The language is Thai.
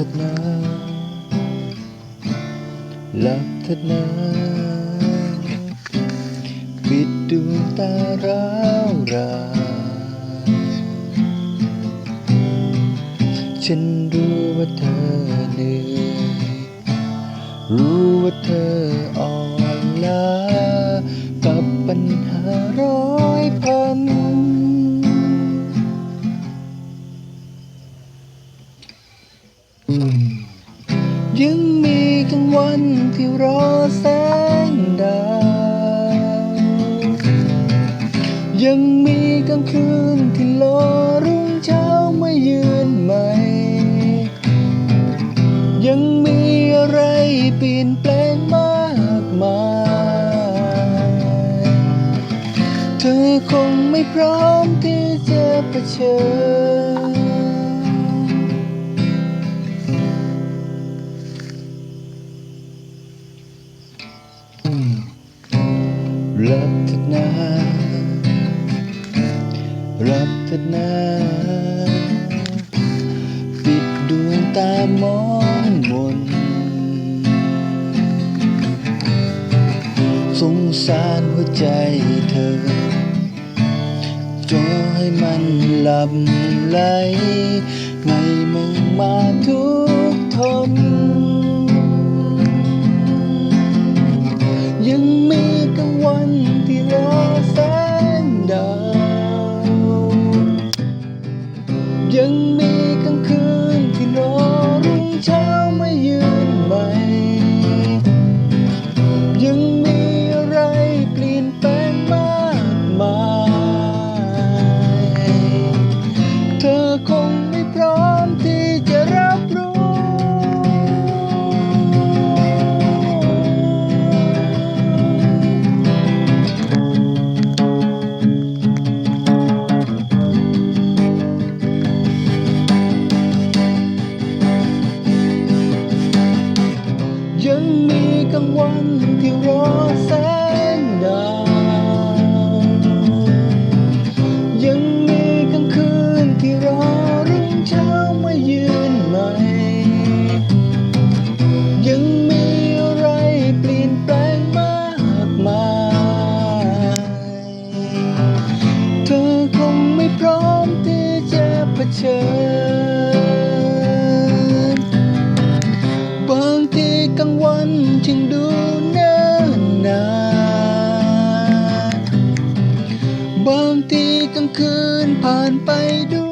ถิดนะหลับเถิดนะปิดดวงตาร้าวรานฉันรู้ว่าเธอเหนื่อยรู้ว่าเธอ ยังมีกลางวันที่รอแสงดาว ยังมีกลางคืนที่รอรุ่งเช้ามายืนใหม่ ยังมีอะไรเปลี่ยนแปลงมากมาย เธอคงไม่พร้อมที่จะเผชิญ รับเถิดนะรับเถิดนะปิดดวงตามองมน สงสารหัวใจเธอ จอให้มันหลับไหลไม่มึงมาทุก ยังมีกลางคืนที่รอรุ่งเช้ามายืนใหม่ ยังมีอะไรเปลี่ยนแปลงมากมาย เธอคงไม่พร้อมางวันที่รอแสงดาวยังมีกลางคืนที่รอรุ่งเช้ามายืนใหม่ ยังมีอะไรเปลี่ยนแปลงมากมาย เธอคงไม่พร้อมที่จะเผชิญ คืนผ่านไปด้วย